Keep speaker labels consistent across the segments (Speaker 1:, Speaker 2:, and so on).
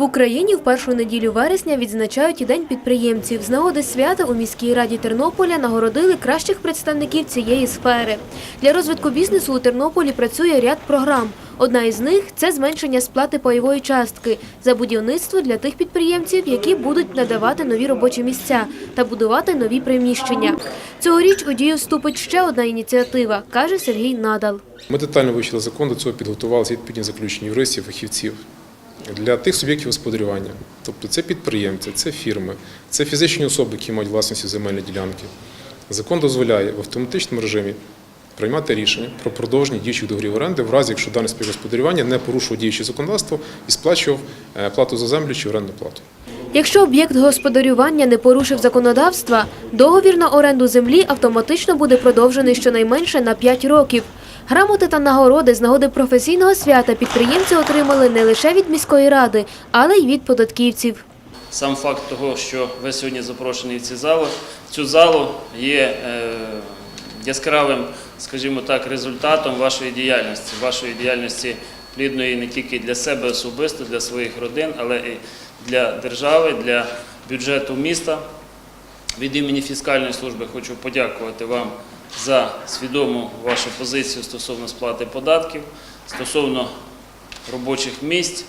Speaker 1: В Україні в першу неділю вересня відзначають і День підприємців. З нагоди свята у міській раді Тернополя нагородили кращих представників цієї сфери. Для розвитку бізнесу у Тернополі працює ряд програм. Одна із них це зменшення сплати пайової частки за будівництво для тих підприємців, які будуть надавати нові робочі місця та будувати нові приміщення. Цьогоріч у дію вступить ще одна ініціатива, каже Сергій Надал.
Speaker 2: Ми детально вивчили закон, до цього підготувалися відповідні заключення юристів, фахівців для тих суб'єктів господарювання. Тобто це підприємці, це фірми, це фізичні особи, які мають власність земельні ділянки. Закон дозволяє в автоматичному режимі приймати рішення про продовження діючих договорів оренди в разі, якщо дане співгосподарювання не порушував діюче законодавство і сплачував е, плату за землю чи орендну плату.
Speaker 1: Якщо об'єкт господарювання не порушив законодавства, договір на оренду землі автоматично буде продовжений щонайменше на 5 років. Грамоти та нагороди з нагоди професійного свята підприємці отримали не лише від міської ради, але й від податківців.
Speaker 3: Сам факт того, що ви сьогодні запрошені в ці залу, цю залу є е, яскравим, скажімо так, результатом вашої діяльності, вашої діяльності плідної не тільки для себе особисто, для своїх родин, але і для держави, для бюджету міста. Від імені фіскальної служби хочу подякувати вам за свідому вашу позицію стосовно сплати податків, стосовно робочих місць.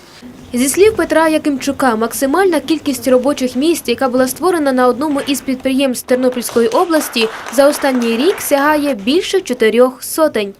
Speaker 1: Зі слів Петра Якимчука, максимальна кількість робочих місць, яка була створена на одному із підприємств Тернопільської області, за останній рік сягає більше чотирьох сотень.